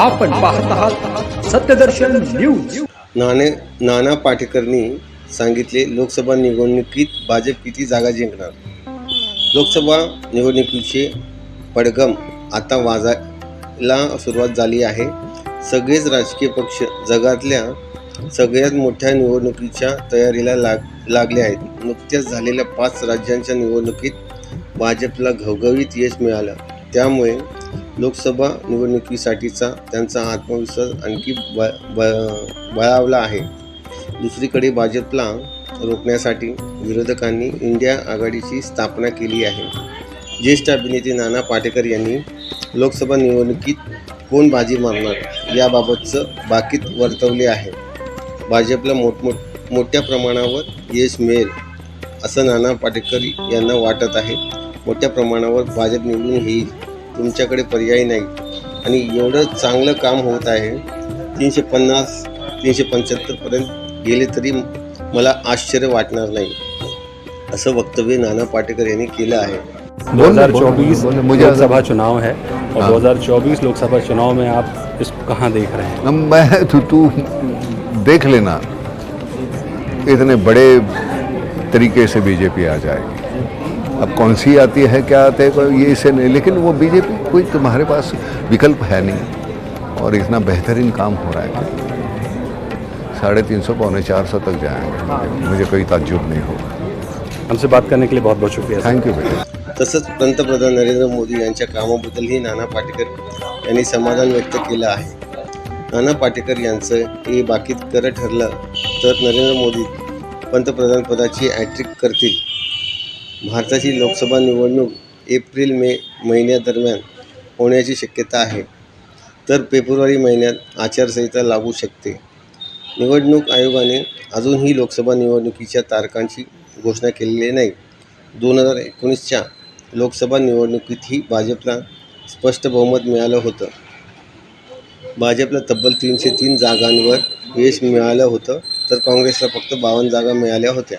आपण पाहत आहात सत्यदर्शन न्यूज. नाणे नाना पाटेकरनी सांगितले लोकसभा निवडणुकीत भाजप किती जागा जिंकणार. लोकसभा निवडणुकीचे पडगम आता वाजायला सुरुवात झाली आहे. सगळेच राजकीय पक्ष जगातल्या सगळ्यात मोठ्या निवडणुकीच्या तयारीला लाग लागले आहेत. नुकत्याच झालेल्या पाच राज्यांच्या निवडणुकीत भाजपला घवघवीत यश मिळालं. त्यामुळे लोकसभा निवडणुकीसाठीचा त्यांचा आत्मविश्वास आणखी ब ब बळावला आहे. दुसरीकडे भाजपला रोखण्यासाठी विरोधकांनी इंडिया आघाडीची स्थापना केली आहे. ज्येष्ठ अभिनेते नाना पाटेकर यांनी लोकसभा निवडणुकीत कोण बाजी मारणार याबाबतचं बाकीत वर्तवले आहे. भाजपला मोठमोठ मोठ्या प्रमाणावर यश मिळेल असं नाना पाटेकर यांना वाटत आहे. मोठ्या प्रमाणावर भाजप निवडून येईल. तुमच्याकडे पर्याय नाही. आणि एवढं चांगलं काम होत आहे. तीनशे पन्नास तीनशे पंच्याहत्तरपर्यंत गेले तरी मला आश्चर्य वाटणार नाही. असं वक्तव्य नाना पाटेकर यांनी केलं आहे. 2024 बोलो, मुझे लोकसभा चुनाव है और हाँ। 2024 लोकसभा चुनाव में आप इसको कहाँ देख रहे हैं? मैं तो तू देख लेना। इतने बड़े तरीके से बीजेपी आ जाएगी। अब कौन सी आती है क्या आते है कोई ये इसे नहीं लेकिन वो बीजेपी कोई तुम्हारे पास विकल्प है नहीं। और इतना बेहतरीन काम हो रहा है साढ़े तीन सौ पौने चार सौ तक जाएंगे। मुझे कोई ताज्जुब नहीं होगा। हमसे बात करने के लिए बहुत बहुत शुक्रिया थैंक यू बेटा। तसंच पंतप्रधान नरेंद्र मोदी यांच्या कामाबद्दलही नाना पाटेकर यांनी समाधान व्यक्त केलं आहे. नाना पाटेकर यांचं हे बाकीत खरं ठरलं तर नरेंद्र मोदी पंतप्रधानपदाची हॅट्रिक करतील. भारताची लोकसभा निवडणूक एप्रिल मे महिन्यादरम्यान होण्याची शक्यता आहे. तर फेब्रुवारी महिन्यात आचारसंहिता लागू शकते. निवडणूक आयोगाने अजूनही लोकसभा निवडणुकीच्या तारखांची घोषणा केलेली नाही. दोन हजार एकोणीसच्या लोकसभा निवडणुकीतही भाजपला स्पष्ट बहुमत मिळालं होतं. भाजपला तब्बल तीनशे तीन जागांवर यश मिळालं होतं तर काँग्रेसला फक्त बावन्न जागा मिळाल्या होत्या.